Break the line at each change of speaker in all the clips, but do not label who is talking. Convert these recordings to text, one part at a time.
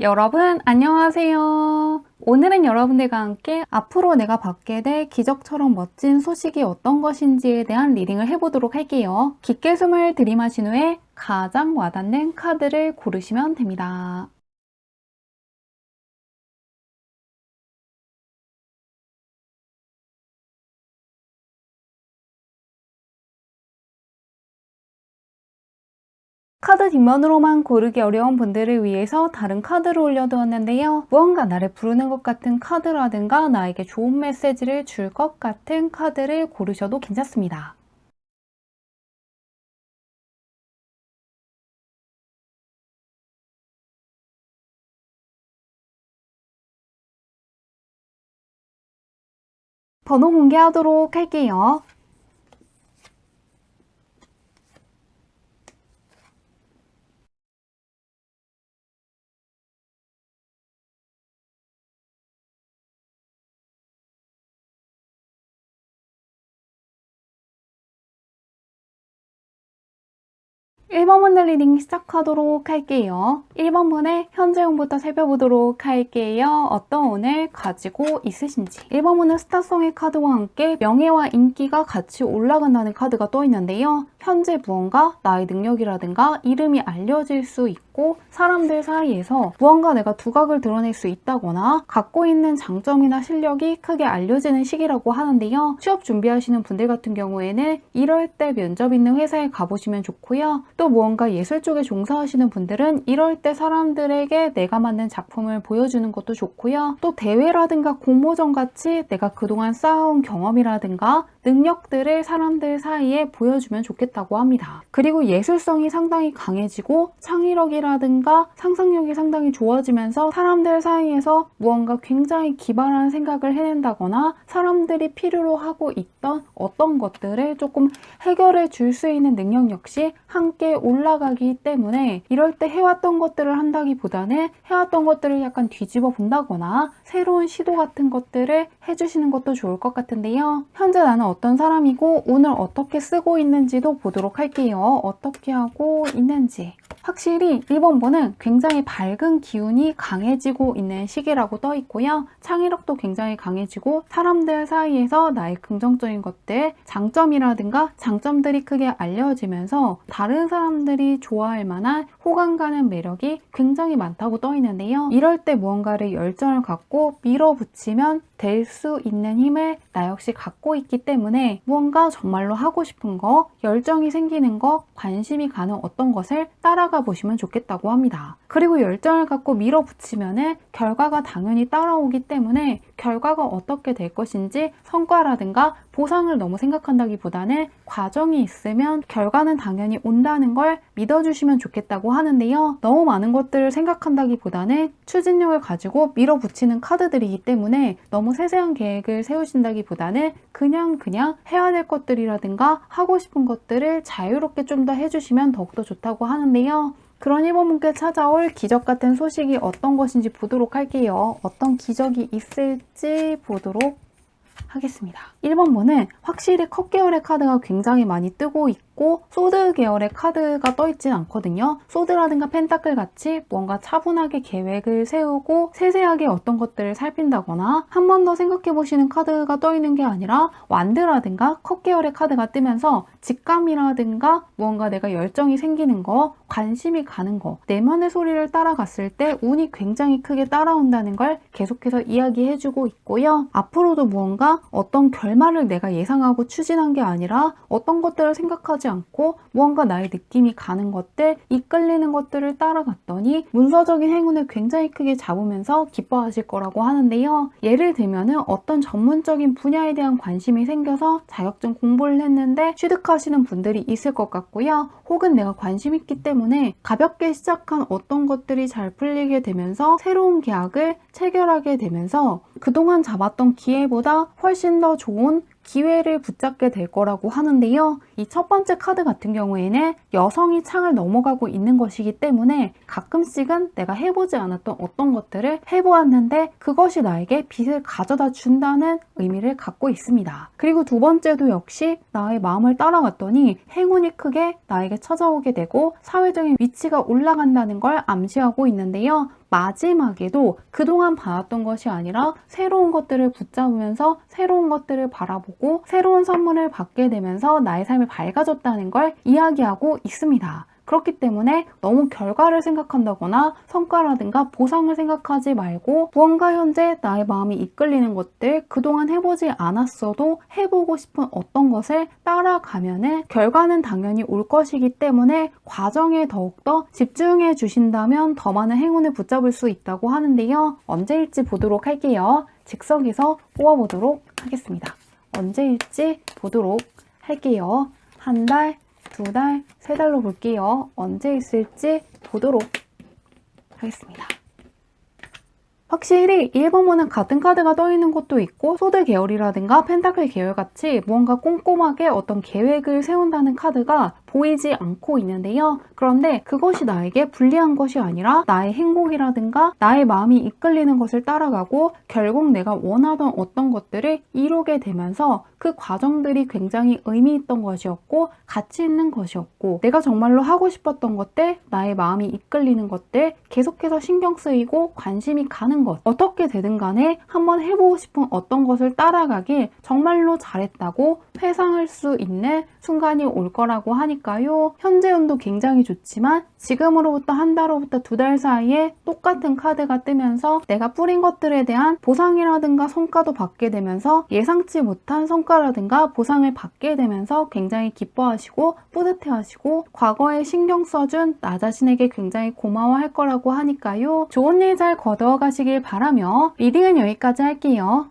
여러분 안녕하세요. 오늘은 여러분들과 함께 앞으로 내가 받게 될 기적처럼 멋진 소식이 어떤 것인지에 대한 리딩을 해보도록 할게요. 깊게 숨을 들이마신 후에 가장 와닿는 카드를 고르시면 됩니다. 카드 뒷면으로만 고르기 어려운 분들을 위해서 다른 카드를 올려두었는데요. 무언가 나를 부르는 것 같은 카드라든가 나에게 좋은 메시지를 줄 것 같은 카드를 고르셔도 괜찮습니다. 번호 공개하도록 할게요. 1번 분들 리딩 시작하도록 할게요. 1번 분의 현재형부터 살펴보도록 할게요. 어떤 오늘 가지고 있으신지. 1번 분은 스타성의 카드와 함께 명예와 인기가 같이 올라간다는 카드가 떠 있는데요. 현재 무언가 나의 능력이라든가 이름이 알려질 수 있고 사람들 사이에서 무언가 내가 두각을 드러낼 수 있다거나 갖고 있는 장점이나 실력이 크게 알려지는 시기라고 하는데요. 취업 준비하시는 분들 같은 경우에는 이럴 때 면접 있는 회사에 가보시면 좋고요. 또 무언가 예술 쪽에 종사하시는 분들은 이럴 때 사람들에게 내가 만든 작품을 보여주는 것도 좋고요. 또 대회라든가 공모전 같이 내가 그동안 쌓아온 경험이라든가 능력들을 사람들 사이에 보여주면 좋겠다고 합니다. 그리고 예술성이 상당히 강해지고 창의력이라든가 상상력이 상당히 좋아지면서 사람들 사이에서 무언가 굉장히 기발한 생각을 해낸다거나 사람들이 필요로 하고 있던 어떤 것들을 조금 해결해 줄 수 있는 능력 역시 함께 올라가기 때문에 이럴 때 해왔던 것들을 한다기보다는 해왔던 것들을 약간 뒤집어 본다거나 새로운 시도 같은 것들을 해주시는 것도 좋을 것 같은데요. 현재 나는 어떤 사람이고 오늘 어떻게 쓰고 있는지도 보도록 할게요. 어떻게 하고 있는지. 확실히 1번분은 굉장히 밝은 기운이 강해지고 있는 시기라고 떠 있고요. 창의력도 굉장히 강해지고 사람들 사이에서 나의 긍정적인 것들, 장점이라든가 장점들이 크게 알려지면서 다른 사람들이 좋아할 만한 호감 가는 매력이 굉장히 많다고 떠 있는데요. 이럴 때 무언가를 열정을 갖고 밀어붙이면 될 수 있는 힘을 나 역시 갖고 있기 때문에 무언가 정말로 하고 싶은 거, 열정이 생기는 거, 관심이 가는 어떤 것을 따라가 보시면 좋겠다고 합니다. 그리고 열정을 갖고 밀어붙이면 결과가 당연히 따라오기 때문에 결과가 어떻게 될 것인지 성과라든가 보상을 너무 생각한다기보다는 과정이 있으면 결과는 당연히 온다는 걸 믿어주시면 좋겠다고 하는데요. 너무 많은 것들을 생각한다기보다는 추진력을 가지고 밀어붙이는 카드들이기 때문에 너무 세세한 계획을 세우신다기보다는 그냥 그냥 해야 될 것들이라든가 하고 싶은 것들을 자유롭게 좀 더 해주시면 더욱더 좋다고 하는데요. 그런 1번분께 찾아올 기적 같은 소식이 어떤 것인지 보도록 할게요. 어떤 기적이 있을지 보도록 하겠습니다. 1번 분은 확실히 컵 계열의 카드가 굉장히 많이 뜨고 있고 소드 계열의 카드가 떠있진 않거든요. 소드라든가 펜타클 같이 뭔가 차분하게 계획을 세우고 세세하게 어떤 것들을 살핀다거나 한 번 더 생각해 보시는 카드가 떠있는 게 아니라 완드라든가 컵 계열의 카드가 뜨면서 직감이라든가 무언가 내가 열정이 생기는 거, 관심이 가는 거, 내면의 소리를 따라갔을 때 운이 굉장히 크게 따라온다는 걸 계속해서 이야기해주고 있고요. 앞으로도 무언가 어떤 결말을 내가 예상하고 추진한 게 아니라 어떤 것들을 생각하지 않고 무언가 나의 느낌이 가는 것들, 이끌리는 것들을 따라갔더니 문서적인 행운을 굉장히 크게 잡으면서 기뻐하실 거라고 하는데요. 예를 들면은 어떤 전문적인 분야에 대한 관심이 생겨서 자격증 공부를 했는데 취득하시는 분들이 있을 것 같고요. 혹은 내가 관심 있기 때문에 가볍게 시작한 어떤 것들이 잘 풀리게 되면서 새로운 계약을 체결하게 되면서 그동안 잡았던 기회보다 훨씬 더 좋은 기회를 붙잡게 될 거라고 하는데요. 이 첫 번째 카드 같은 경우에는 여성이 창을 넘어가고 있는 것이기 때문에 가끔씩은 내가 해보지 않았던 어떤 것들을 해보았는데 그것이 나에게 빚을 가져다 준다는 의미를 갖고 있습니다. 그리고 두 번째도 역시 나의 마음을 따라갔더니 행운이 크게 나에게 찾아오게 되고 사회적인 위치가 올라간다는 걸 암시하고 있는데요. 마지막에도 그동안 봐왔던 것이 아니라 새로운 것들을 붙잡으면서 새로운 것들을 바라보고 새로운 선물을 받게 되면서 나의 삶이 밝아졌다는 걸 이야기하고 있습니다. 그렇기 때문에 너무 결과를 생각한다거나 성과라든가 보상을 생각하지 말고 무언가 현재 나의 마음이 이끌리는 것들 그동안 해보지 않았어도 해보고 싶은 어떤 것을 따라가면은 결과는 당연히 올 것이기 때문에 과정에 더욱더 집중해 주신다면 더 많은 행운을 붙잡을 수 있다고 하는데요. 언제일지 보도록 할게요. 즉석에서 뽑아보도록 하겠습니다. 언제일지 보도록 할게요. 한 달, 두 달, 세 달로 볼게요. 언제 있을지 보도록 하겠습니다. 확실히 1번문은 같은 카드가 떠 있는 것도 있고 소드 계열이라든가 펜타클 계열 같이 무언가 꼼꼼하게 어떤 계획을 세운다는 카드가 보이지 않고 있는데요. 그런데 그것이 나에게 불리한 것이 아니라 나의 행복이라든가 나의 마음이 이끌리는 것을 따라가고 결국 내가 원하던 어떤 것들을 이루게 되면서 그 과정들이 굉장히 의미 있던 것이었고 가치 있는 것이었고 내가 정말로 하고 싶었던 것들 나의 마음이 이끌리는 것들 계속해서 신경 쓰이고 관심이 가는 것 어떻게 되든 간에 한번 해보고 싶은 어떤 것을 따라가길 정말로 잘했다고 회상할 수 있는 순간이 올 거라고 하니까요. 현재 운도 굉장히 좋지만 지금으로부터 한 달로부터 두 달 사이에 똑같은 카드가 뜨면서 내가 뿌린 것들에 대한 보상이라든가 성과도 받게 되면서 예상치 못한 성과라든가 보상을 받게 되면서 굉장히 기뻐하시고 뿌듯해하시고 과거에 신경 써준 나 자신에게 굉장히 고마워할 거라고 하니까요. 좋은 일 잘 거두어 가시길 바라며 리딩은 여기까지 할게요.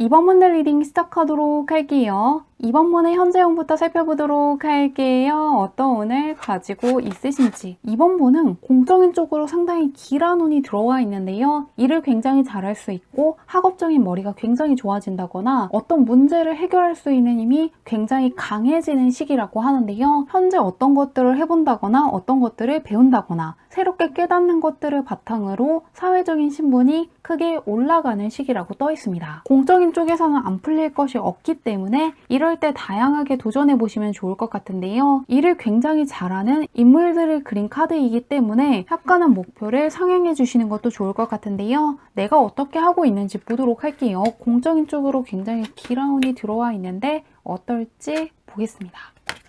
이번 문들 리딩 시작하도록 할게요. 이번 문의 현재형부터 살펴보도록 할게요. 어떤 운을 가지고 있으신지. 이번 문은 공적인 쪽으로 상당히 길한 운이 들어와 있는데요. 일을 굉장히 잘할 수 있고 학업적인 머리가 굉장히 좋아진다거나 어떤 문제를 해결할 수 있는 힘이 굉장히 강해지는 시기라고 하는데요. 현재 어떤 것들을 해본다거나 어떤 것들을 배운다거나 새롭게 깨닫는 것들을 바탕으로 사회적인 신분이 크게 올라가는 시기라고 떠 있습니다. 공적인 쪽에서는 안 풀릴 것이 없기 때문에 이럴 때 다양하게 도전해 보시면 좋을 것 같은데요. 일을 굉장히 잘하는 인물들을 그린 카드이기 때문에 약간은 목표를 상향해 주시는 것도 좋을 것 같은데요. 내가 어떻게 하고 있는지 보도록 할게요. 공적인 쪽으로 굉장히 기라운이 들어와 있는데 어떨지 보겠습니다.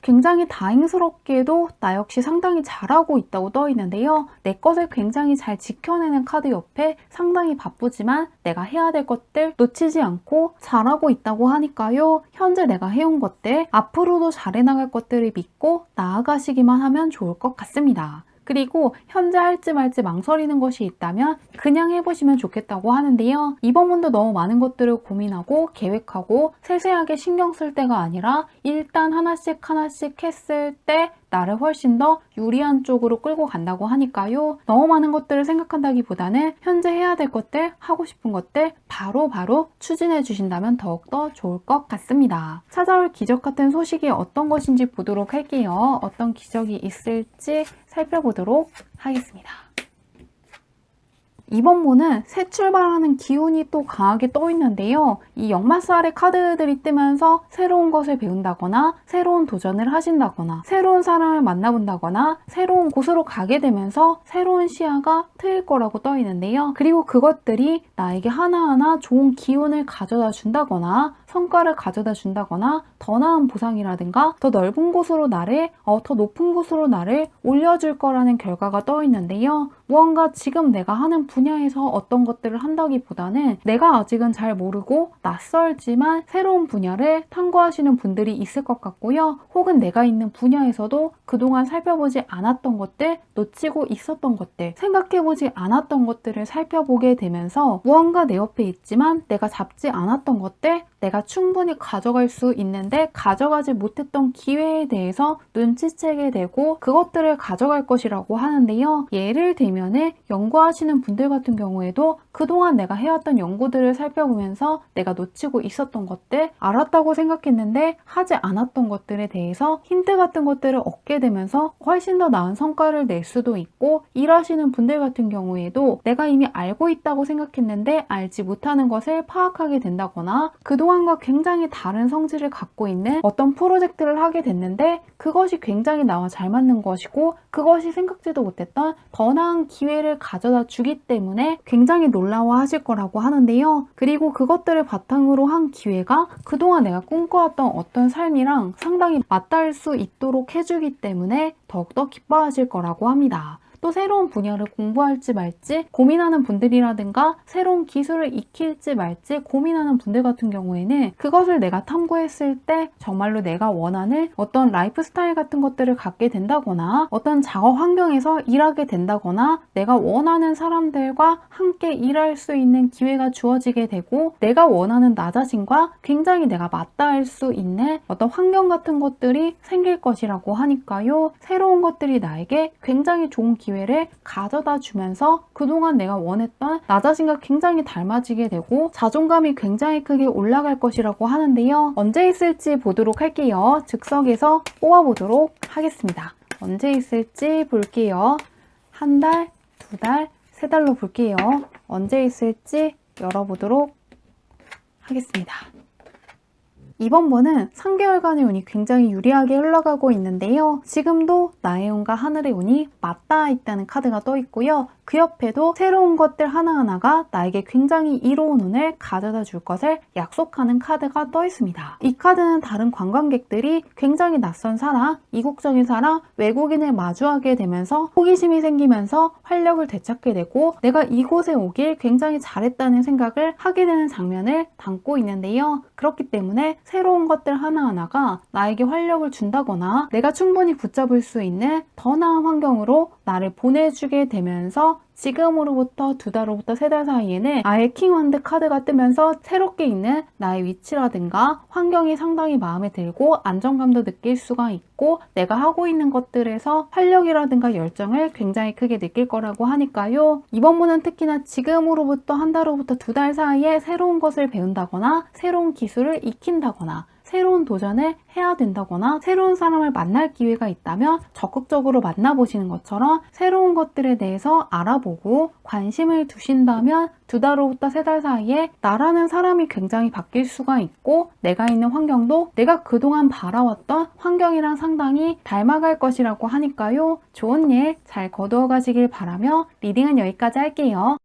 굉장히 다행스럽게도 나 역시 상당히 잘하고 있다고 떠 있는데요. 내 것을 굉장히 잘 지켜내는 카드 옆에 상당히 바쁘지만 내가 해야 될 것들 놓치지 않고 잘하고 있다고 하니까요. 현재 내가 해온 것들, 앞으로도 잘해나갈 것들을 믿고 나아가시기만 하면 좋을 것 같습니다. 그리고 현재 할지 말지 망설이는 것이 있다면 그냥 해보시면 좋겠다고 하는데요. 이번 문도 너무 많은 것들을 고민하고 계획하고 세세하게 신경 쓸 때가 아니라 일단 하나씩 하나씩 했을 때 나를 훨씬 더 유리한 쪽으로 끌고 간다고 하니까요. 너무 많은 것들을 생각한다기보다는 현재 해야 될 것들, 하고 싶은 것들 바로바로 바로 추진해 주신다면 더욱더 좋을 것 같습니다. 찾아올 기적 같은 소식이 어떤 것인지 보도록 할게요. 어떤 기적이 있을지 살펴보도록 하겠습니다. 이번 모는 새 출발하는 기운이 또 강하게 떠 있는데요. 이 역마살의 카드들이 뜨면서 새로운 것을 배운다거나 새로운 도전을 하신다거나 새로운 사람을 만나본다거나 새로운 곳으로 가게 되면서 새로운 시야가 트일 거라고 떠 있는데요. 그리고 그것들이 나에게 하나하나 좋은 기운을 가져다 준다거나 성과를 가져다 준다거나 더 나은 보상이라든가 더 넓은 곳으로 나를 어, 더 높은 곳으로 나를 올려줄 거라는 결과가 떠 있는데요. 무언가 지금 내가 하는 분야에서 어떤 것들을 한다기보다는 내가 아직은 잘 모르고 낯설지만 새로운 분야를 탐구하시는 분들이 있을 것 같고요. 혹은 내가 있는 분야에서도 그동안 살펴보지 않았던 것들, 놓치고 있었던 것들, 생각해보지 않았던 것들을 살펴보게 되면서 무언가 내 옆에 있지만 내가 잡지 않았던 것들, 내가 충분히 가져갈 수 있는데 가져가지 못했던 기회에 대해서 눈치채게 되고 그것들을 가져갈 것이라고 하는데요. 예를 들면 연구하시는 분들 같은 경우에도 그동안 내가 해왔던 연구들을 살펴보면서 내가 놓치고 있었던 것들, 알았다고 생각했는데 하지 않았던 것들에 대해서 힌트 같은 것들을 얻게 되면서 훨씬 더 나은 성과를 낼 수도 있고 일하시는 분들 같은 경우에도 내가 이미 알고 있다고 생각했는데 알지 못하는 것을 파악하게 된다거나 그동안과 굉장히 다른 성질을 갖고 있는 어떤 프로젝트를 하게 됐는데 그것이 굉장히 나와 잘 맞는 것이고 그것이 생각지도 못했던 더 나은 기회를 가져다 주기 때문에 굉장히 놀라 워하실 거라고 하는데요. 그리고 그것들을 바탕으로 한 기회가 그동안 내가 꿈꿔왔던 어떤 삶이랑 상당히 맞닿을 수 있도록 해주기 때문에 더욱더 기뻐하실 거라고 합니다. 또 새로운 분야를 공부할지 말지 고민하는 분들이라든가 새로운 기술을 익힐지 말지 고민하는 분들 같은 경우에는 그것을 내가 탐구했을 때 정말로 내가 원하는 어떤 라이프 스타일 같은 것들을 갖게 된다거나 어떤 작업 환경에서 일하게 된다거나 내가 원하는 사람들과 함께 일할 수 있는 기회가 주어지게 되고 내가 원하는 나 자신과 굉장히 내가 맞닿을 수 있는 어떤 환경 같은 것들이 생길 것이라고 하니까요. 새로운 것들이 나에게 굉장히 좋은 기회 를 가져다 주면서 그동안 내가 원했던 나 자신과 굉장히 닮아지게 되고 자존감이 굉장히 크게 올라갈 것이라고 하는데요. 언제 있을지 보도록 할게요. 즉석에서 뽑아보도록 하겠습니다. 언제 있을지 볼게요. 한 달, 두 달, 세 달로 볼게요. 언제 있을지 열어보도록 하겠습니다. 이번 번은 3개월간의 운이 굉장히 유리하게 흘러가고 있는데요. 지금도 나의 운과 하늘의 운이 맞닿아 있다는 카드가 떠 있고요. 그 옆에도 새로운 것들 하나하나가 나에게 굉장히 이로운 운을 가져다 줄 것을 약속하는 카드가 떠 있습니다. 이 카드는 다른 관광객들이 굉장히 낯선 사람, 이국적인 사람, 외국인을 마주하게 되면서 호기심이 생기면서 활력을 되찾게 되고 내가 이곳에 오길 굉장히 잘했다는 생각을 하게 되는 장면을 담고 있는데요. 그렇기 때문에 새로운 것들 하나하나가 나에게 활력을 준다거나 내가 충분히 붙잡을 수 있는 더 나은 환경으로 나를 보내주게 되면서 지금으로부터 두 달로부터 세 달 사이에는 아예 킹원드 카드가 뜨면서 새롭게 있는 나의 위치라든가 환경이 상당히 마음에 들고 안정감도 느낄 수가 있고 내가 하고 있는 것들에서 활력이라든가 열정을 굉장히 크게 느낄 거라고 하니까요. 이번 분은 특히나 지금으로부터 한 달로부터 두 달 사이에 새로운 것을 배운다거나 새로운 기술을 익힌다거나 새로운 도전을 해야 된다거나 새로운 사람을 만날 기회가 있다면 적극적으로 만나보시는 것처럼 새로운 것들에 대해서 알아보고 관심을 두신다면 두 달로부터 세 달 사이에 나라는 사람이 굉장히 바뀔 수가 있고 내가 있는 환경도 내가 그동안 바라왔던 환경이랑 상당히 닮아갈 것이라고 하니까요. 좋은 일 잘 거두어 가시길 바라며 리딩은 여기까지 할게요.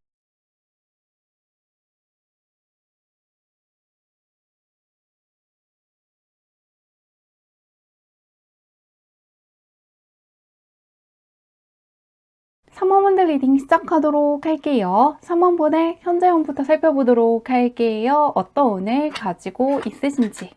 삼번분들 리딩 시작하도록 할게요. 3번 분의 현재운부터 살펴보도록 할게요. 어떤 운을 가지고 있으신지.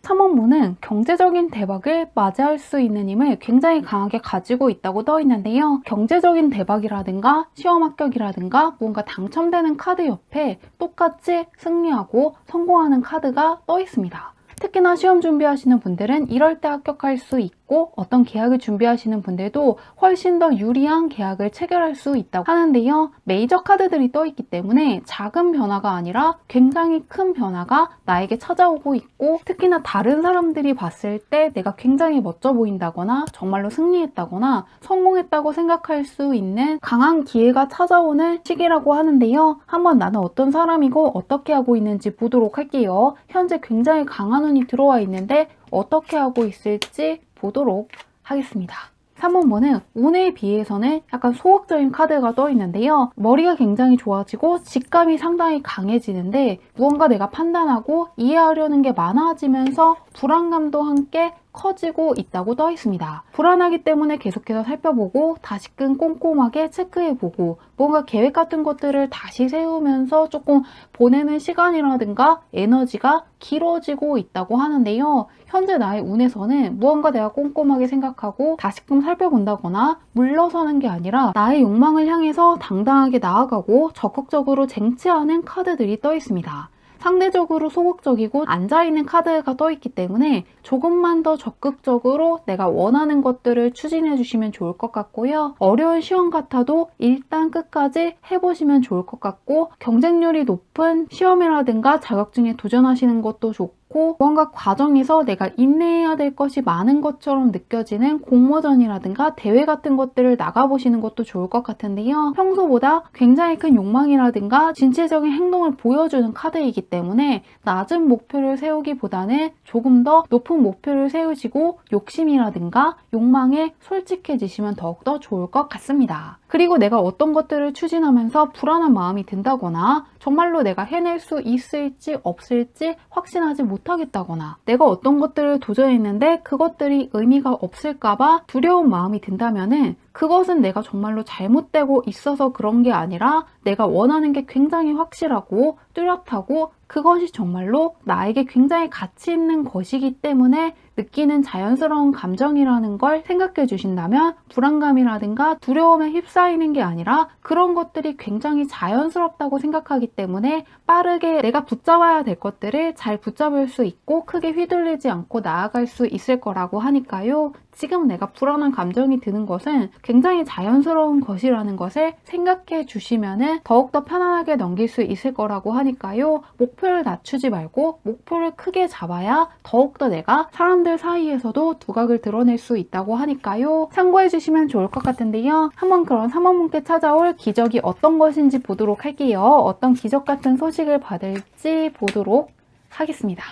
3원분은 경제적인 대박을 맞이할 수 있는 힘을 굉장히 강하게 가지고 있다고 떠 있는데요. 경제적인 대박이라든가 시험 합격이라든가 뭔가 당첨되는 카드 옆에 똑같이 승리하고 성공하는 카드가 떠 있습니다. 특히나 시험 준비하시는 분들은 이럴 때 합격할 수 있고 어떤 계약을 준비하시는 분들도 훨씬 더 유리한 계약을 체결할 수 있다고 하는데요. 메이저 카드들이 떠 있기 때문에 작은 변화가 아니라 굉장히 큰 변화가 나에게 찾아오고 있고 특히나 다른 사람들이 봤을 때 내가 굉장히 멋져 보인다거나 정말로 승리했다거나 성공했다고 생각할 수 있는 강한 기회가 찾아오는 시기라고 하는데요. 한번 나는 어떤 사람이고 어떻게 하고 있는지 보도록 할게요. 현재 굉장히 강한 운이 들어와 있는데 어떻게 하고 있을지 보도록 하겠습니다. 3번번은 운에 비해서는 약간 소극적인 카드가 떠 있는데요. 머리가 굉장히 좋아지고 직감이 상당히 강해지는데 무언가 내가 판단하고 이해하려는 게 많아지면서 불안감도 함께 커지고 있다고 떠 있습니다. 불안하기 때문에 계속해서 살펴보고 다시금 꼼꼼하게 체크해보고 뭔가 계획 같은 것들을 다시 세우면서 조금 보내는 시간이라든가 에너지가 길어지고 있다고 하는데요. 현재 나의 운에서는 무언가 내가 꼼꼼하게 생각하고 다시금 살펴본다거나 물러서는 게 아니라 나의 욕망을 향해서 당당하게 나아가고 적극적으로 쟁취하는 카드들이 떠 있습니다. 상대적으로 소극적이고 앉아있는 카드가 떠있기 때문에 조금만 더 적극적으로 내가 원하는 것들을 추진해 주시면 좋을 것 같고요. 어려운 시험 같아도 일단 끝까지 해보시면 좋을 것 같고 경쟁률이 높은 시험이라든가 자격증에 도전하시는 것도 좋고 무언가 과정에서 내가 인내해야 될 것이 많은 것처럼 느껴지는 공모전이라든가 대회 같은 것들을 나가보시는 것도 좋을 것 같은데요. 평소보다 굉장히 큰 욕망이라든가 진취적인 행동을 보여주는 카드이기 때문에 낮은 목표를 세우기보다는 조금 더 높은 목표를 세우시고 욕심이라든가 욕망에 솔직해지시면 더욱더 좋을 것 같습니다. 그리고 내가 어떤 것들을 추진하면서 불안한 마음이 든다거나 정말로 내가 해낼 수 있을지 없을지 확신하지 못하 겠다거나 내가 어떤 것들을 도전했는데 그것들이 의미가 없을까봐 두려운 마음이 든다면은 그것은 내가 정말로 잘못되고 있어서 그런 게 아니라 내가 원하는 게 굉장히 확실하고 뚜렷하고 그것이 정말로 나에게 굉장히 가치 있는 것이기 때문에 느끼는 자연스러운 감정이라는 걸 생각해 주신다면 불안감이라든가 두려움에 휩싸이는 게 아니라 그런 것들이 굉장히 자연스럽다고 생각하기 때문에 빠르게 내가 붙잡아야 될 것들을 잘 붙잡을 수 있고 크게 휘둘리지 않고 나아갈 수 있을 거라고 하니까요. 지금 내가 불안한 감정이 드는 것은 굉장히 자연스러운 것이라는 것을 생각해 주시면은 더욱더 편안하게 넘길 수 있을 거라고 하니까요. 목표를 낮추지 말고 목표를 크게 잡아야 더욱더 내가 사람들 사이에서도 두각을 드러낼 수 있다고 하니까요. 참고해 주시면 좋을 것 같은데요. 한번 그런 3월분께 찾아올 기적이 어떤 것인지 보도록 할게요. 어떤 기적 같은 소식을 받을지 보도록 하겠습니다.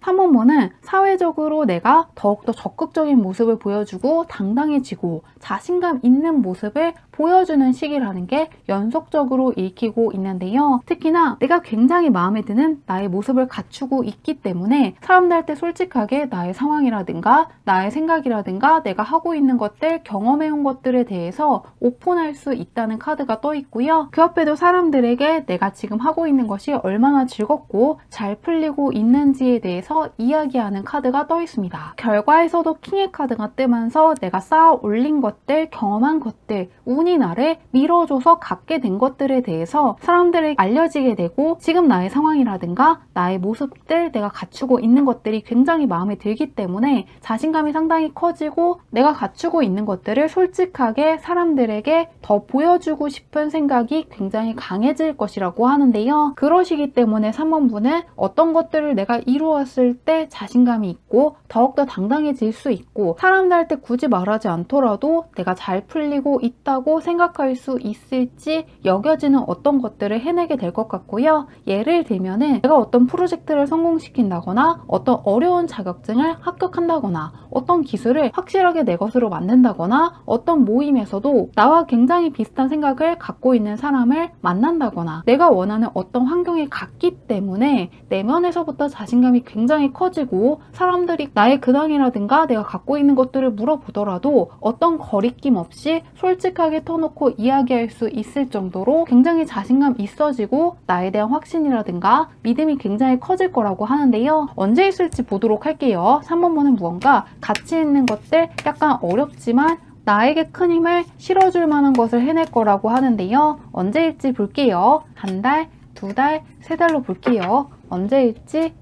3원모는 사회적으로 내가 더욱더 적극적인 모습을 보여주고 당당해지고 자신감 있는 모습을 보여주는 시기라는 게 연속적으로 읽히고 있는데요. 특히나 내가 굉장히 마음에 드는 나의 모습을 갖추고 있기 때문에 사람들한테 솔직하게 나의 상황이라든가 나의 생각이라든가 내가 하고 있는 것들, 경험해온 것들에 대해서 오픈할 수 있다는 카드가 떠 있고요. 그 옆에도 사람들에게 내가 지금 하고 있는 것이 얼마나 즐겁고 잘 풀리고 있는지에 대해서 이야기하는 카드가 떠 있습니다. 결과에서도 킹의 카드가 뜨면서 내가 쌓아 올린 것들, 경험한 것들, 운이 나를 밀어줘서 갖게 된 것들에 대해서 사람들에게 알려지게 되고 지금 나의 상황이라든가 나의 모습들, 내가 갖추고 있는 것들이 굉장히 마음에 들기 때문에 자신감이 상당히 커지고 내가 갖추고 있는 것들을 솔직하게 사람들에게 더 보여주고 싶은 생각이 굉장히 강해질 것이라고 하는데요. 그러시기 때문에 3번 분은 어떤 것들을 내가 이루었을 때 자신감 이 있고 더욱더 당당해질 수 있고 사람들한테 굳이 말하지 않더라도 내가 잘 풀리고 있다고 생각할 수 있을지 여겨지는 어떤 것들을 해내게 될 것 같고요. 예를 들면은 내가 어떤 프로젝트를 성공시킨다거나 어떤 어려운 자격증을 합격한다거나 어떤 기술을 확실하게 내 것으로 만든다거나 어떤 모임에서도 나와 굉장히 비슷한 생각을 갖고 있는 사람을 만난다거나 내가 원하는 어떤 환경에 갔기 때문에 내면에서부터 자신감이 굉장히 커지고 사람들이 나의 근황이라든가 내가 갖고 있는 것들을 물어보더라도 어떤 거리낌 없이 솔직하게 터놓고 이야기할 수 있을 정도로 굉장히 자신감 있어지고 나에 대한 확신이라든가 믿음이 굉장히 커질 거라고 하는데요. 언제 있을지 보도록 할게요. 3번번은 무언가 가치 있는 것들 약간 어렵지만 나에게 큰 힘을 실어줄 만한 것을 해낼 거라고 하는데요. 언제일지 볼게요. 한 달, 두 달, 세 달로 볼게요. 언제일지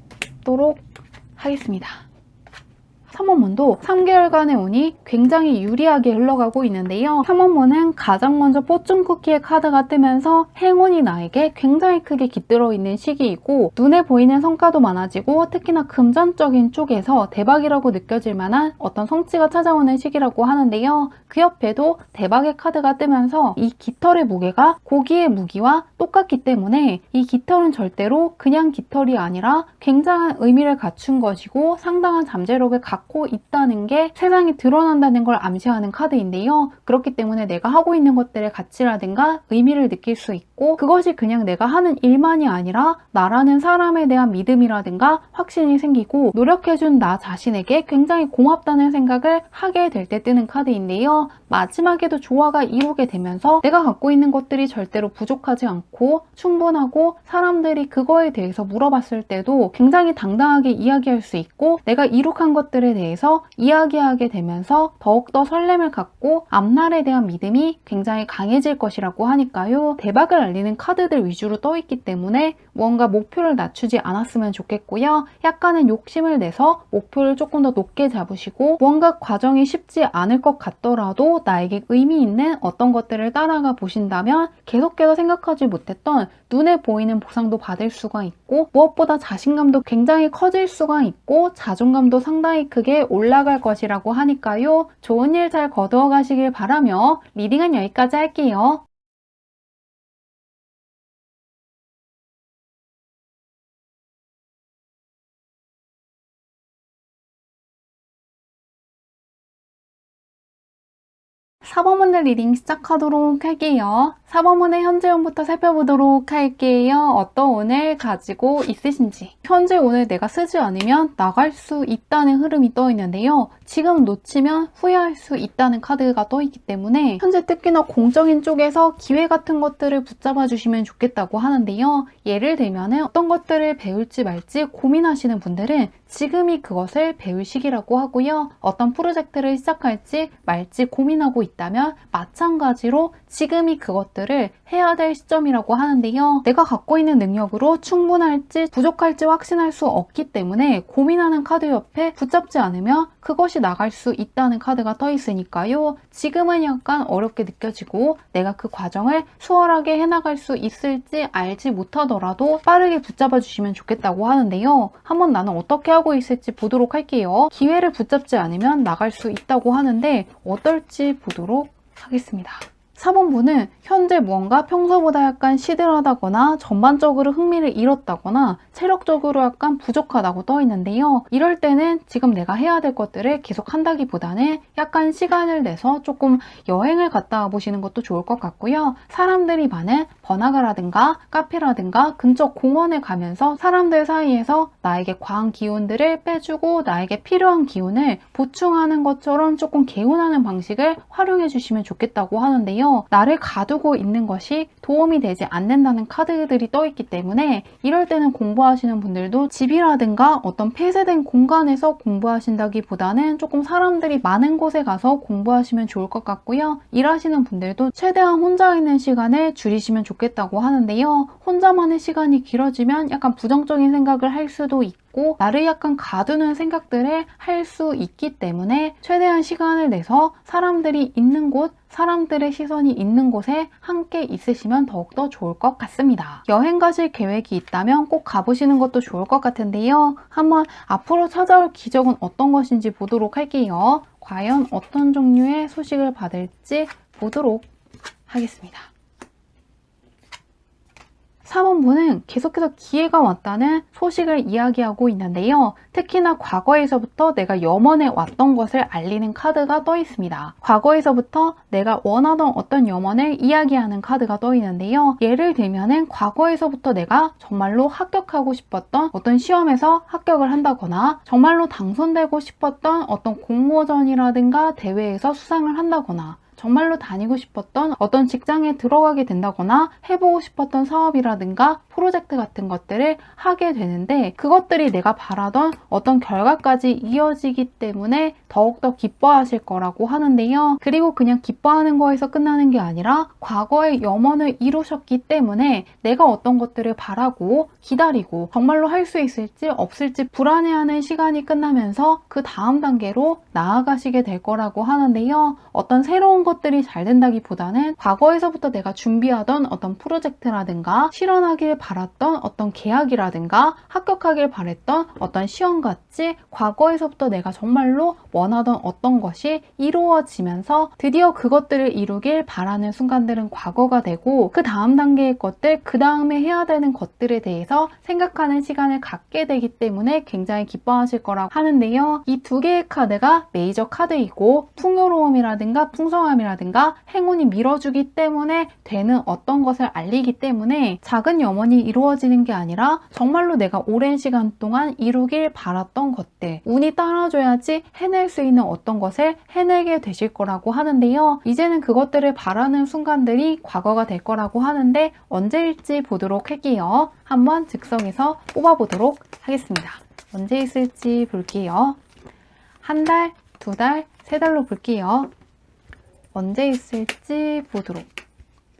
보도록 하겠습니다. 3원문도 3개월간의 운이 굉장히 유리하게 흘러가고 있는데요. 3원문은 가장 먼저 포춘 쿠키의 카드가 뜨면서 행운이 나에게 굉장히 크게 깃들어 있는 시기이고 눈에 보이는 성과도 많아지고 특히나 금전적인 쪽에서 대박이라고 느껴질 만한 어떤 성취가 찾아오는 시기라고 하는데요. 그 옆에도 대박의 카드가 뜨면서 이 깃털의 무게가 고기의 무기와 똑같기 때문에 이 깃털은 절대로 그냥 깃털이 아니라 굉장한 의미를 갖춘 것이고 상당한 잠재력을 갖고 있다는 게 세상에 드러난다는 걸 암시하는 카드인데요. 그렇기 때문에 내가 하고 있는 것들의 가치라든가 의미를 느낄 수 있고 그것이 그냥 내가 하는 일만이 아니라 나라는 사람에 대한 믿음이라든가 확신이 생기고 노력해준 나 자신에게 굉장히 고맙다는 생각을 하게 될 때 뜨는 카드인데요. 마지막에도 조화가 이루게 되면서 내가 갖고 있는 것들이 절대로 부족하지 않고 충분하고 사람들이 그거에 대해서 물어봤을 때도 굉장히 당당하게 이야기할 수 있고 내가 이룩한 것들에 대해서 이야기하게 되면서 더욱더 설렘을 갖고 앞날에 대한 믿음이 굉장히 강해질 것이라고 하니까요. 대박을 알리는 카드들 위주로 떠 있기 때문에 무언가 목표를 낮추지 않았으면 좋겠고요. 약간은 욕심을 내서 목표를 조금 더 높게 잡으시고 무언가 과정이 쉽지 않을 것 같더라도 나에게 의미 있는 어떤 것들을 따라가 보신다면 계속해서 생각하지 못했던 눈에 보이는 보상도 받을 수가 있고 무엇보다 자신감도 굉장히 커질 수가 있고 자존감도 상당히 크게 올라갈 것이라고 하니까요. 좋은 일 잘 거두어 가시길 바라며 리딩은 여기까지 할게요. 사번문의 리딩 시작하도록 할게요. 사번문의 현재운부터 살펴보도록 할게요. 어떤 운을 가지고 있으신지. 현재 운을 내가 쓰지 않으면 나갈 수 있다는 흐름이 떠 있는데요. 지금 놓치면 후회할 수 있다는 카드가 떠 있기 때문에 현재 특히나 공적인 쪽에서 기회 같은 것들을 붙잡아 주시면 좋겠다고 하는데요. 예를 들면 어떤 것들을 배울지 말지 고민하시는 분들은 지금이 그것을 배울 시기라고 하고요. 어떤 프로젝트를 시작할지 말지 고민하고 있다면 마찬가지로 지금이 그것들 을 해야 될 시점이라고 하는데요. 내가 갖고 있는 능력으로 충분할지 부족할지 확신할 수 없기 때문에 고민하는 카드 옆에 붙잡지 않으면 그것이 나갈 수 있다는 카드가 떠 있으니까요. 지금은 약간 어렵게 느껴지고 내가 그 과정을 수월하게 해나갈 수 있을지 알지 못하더라도 빠르게 붙잡아 주시면 좋겠다고 하는데요. 한번 나는 어떻게 하고 있을지 보도록 할게요. 기회를 붙잡지 않으면 나갈 수 있다고 하는데 어떨지 보도록 하겠습니다. 4번분은 현재 무언가 평소보다 약간 시들하다거나 전반적으로 흥미를 잃었다거나 체력적으로 약간 부족하다고 떠 있는데요. 이럴 때는 지금 내가 해야 될 것들을 계속 한다기보다는 약간 시간을 내서 조금 여행을 갔다 와 보시는 것도 좋을 것 같고요. 사람들이 많은 번화가라든가 카페라든가 근처 공원에 가면서 사람들 사이에서 나에게 과한 기운들을 빼주고 나에게 필요한 기운을 보충하는 것처럼 조금 개운하는 방식을 활용해 주시면 좋겠다고 하는데요. 나를 가두고 있는 것이 도움이 되지 않는다는 카드들이 떠 있기 때문에 이럴 때는 공부하시는 분들도 집이라든가 어떤 폐쇄된 공간에서 공부하신다기보다는 조금 사람들이 많은 곳에 가서 공부하시면 좋을 것 같고요. 일하시는 분들도 최대한 혼자 있는 시간을 줄이시면 좋겠다고 하는데요. 혼자만의 시간이 길어지면 약간 부정적인 생각을 할 수도 있고 나를 약간 가두는 생각들을 할 수 있기 때문에 최대한 시간을 내서 사람들이 있는 곳, 사람들의 시선이 있는 곳에 함께 있으시면 더욱더 좋을 것 같습니다. 여행 가실 계획이 있다면 꼭 가보시는 것도 좋을 것 같은데요. 한번 앞으로 찾아올 기적은 어떤 것인지 보도록 할게요. 과연 어떤 종류의 소식을 받을지 보도록 하겠습니다. 3원분은 계속해서 기회가 왔다는 소식을 이야기하고 있는데요. 특히나 과거에서부터 내가 염원해 왔던 것을 알리는 카드가 떠 있습니다. 과거에서부터 내가 원하던 어떤 염원을 이야기하는 카드가 떠 있는데요. 예를 들면은 과거에서부터 내가 정말로 합격하고 싶었던 어떤 시험에서 합격을 한다거나 정말로 당선되고 싶었던 어떤 공모전이라든가 대회에서 수상을 한다거나 정말로 다니고 싶었던 어떤 직장에 들어가게 된다거나 해보고 싶었던 사업이라든가 프로젝트 같은 것들을 하게 되는데 그것들이 내가 바라던 어떤 결과까지 이어지기 때문에 더욱더 기뻐하실 거라고 하는데요. 그리고 그냥 기뻐하는 거에서 끝나는 게 아니라 과거의 염원을 이루셨기 때문에 내가 어떤 것들을 바라고 기다리고 정말로 할 수 있을지 없을지 불안해하는 시간이 끝나면서 그 다음 단계로 나아가시게 될 거라고 하는데요. 어떤 새로운 것들이 잘 된다기보다는 과거에서부터 내가 준비하던 어떤 프로젝트라든가 실현하길 바랐던 어떤 계약이라든가 합격하길 바랬던 어떤 시험같이 과거에서부터 내가 정말로 원하던 어떤 것이 이루어지면서 드디어 그것들을 이루길 바라는 순간들은 과거가 되고 그 다음 단계의 것들, 그 다음에 해야 되는 것들에 대해서 생각하는 시간을 갖게 되기 때문에 굉장히 기뻐하실 거라고 하는데요. 이 두 개의 카드가 메이저 카드이고 풍요로움이라든가 풍성함 이라든가 행운이 밀어주기 때문에 되는 어떤 것을 알리기 때문에 작은 염원이 이루어지는 게 아니라 정말로 내가 오랜 시간 동안 이루길 바랐던 것들 운이 따라줘야지 해낼 수 있는 어떤 것을 해내게 되실 거라고 하는데요. 이제는 그것들을 바라는 순간들이 과거가 될 거라고 하는데 언제일지 보도록 할게요. 한번 즉석에서 뽑아보도록 하겠습니다. 언제 있을지 볼게요. 한 달, 두 달, 세 달로 볼게요. 언제 있을지 보도록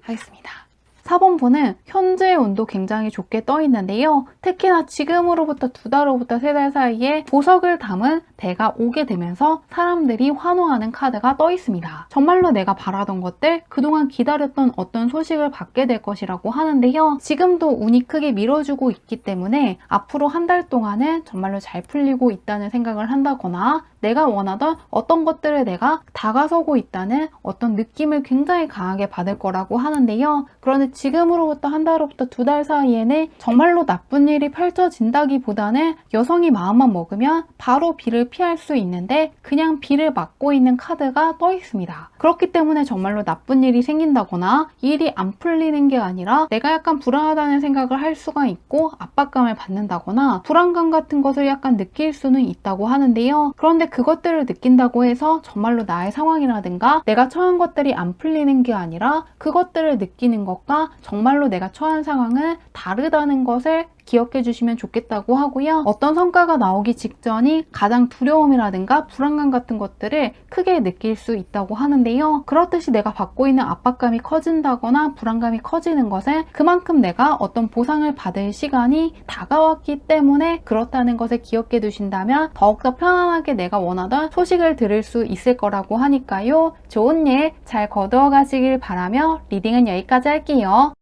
하겠습니다. 4번분은 현재의 운도 굉장히 좋게 떠 있는데요. 특히나 지금으로부터 두달 후부터 세 달 사이에 보석을 담은 배가 오게 되면서 사람들이 환호하는 카드가 떠 있습니다. 정말로 내가 바라던 것들, 그동안 기다렸던 어떤 소식을 받게 될 것이라고 하는데요. 지금도 운이 크게 밀어주고 있기 때문에 앞으로 한 달 동안은 정말로 잘 풀리고 있다는 생각을 한다거나 내가 원하던 어떤 것들을 내가 다가서고 있다는 어떤 느낌을 굉장히 강하게 받을 거라고 하는데요. 그런데 지금으로부터 한 달로부터 두 달 사이에는 정말로 나쁜 일이 펼쳐진다기보다는 여성이 마음만 먹으면 바로 비를 피할 수 있는데 그냥 비를 맞고 있는 카드가 떠 있습니다. 그렇기 때문에 정말로 나쁜 일이 생긴다거나 일이 안 풀리는 게 아니라 내가 약간 불안하다는 생각을 할 수가 있고 압박감을 받는다거나 불안감 같은 것을 약간 느낄 수는 있다고 하는데요. 그런데 그것들을 느낀다고 해서 정말로 나의 상황이라든가 내가 처한 것들이 안 풀리는 게 아니라 그것들을 느끼는 것과 정말로 내가 처한 상황은 다르다는 것을 기억해 주시면 좋겠다고 하고요. 어떤 성과가 나오기 직전이 가장 두려움이라든가 불안감 같은 것들을 크게 느낄 수 있다고 하는데요. 그렇듯이 내가 받고 있는 압박감이 커진다거나 불안감이 커지는 것은 그만큼 내가 어떤 보상을 받을 시간이 다가왔기 때문에 그렇다는 것을 기억해 두신다면 더욱더 편안하게 내가 원하던 소식을 들을 수 있을 거라고 하니까요. 좋은 일 잘 거두어 가시길 바라며 리딩은 여기까지 할게요.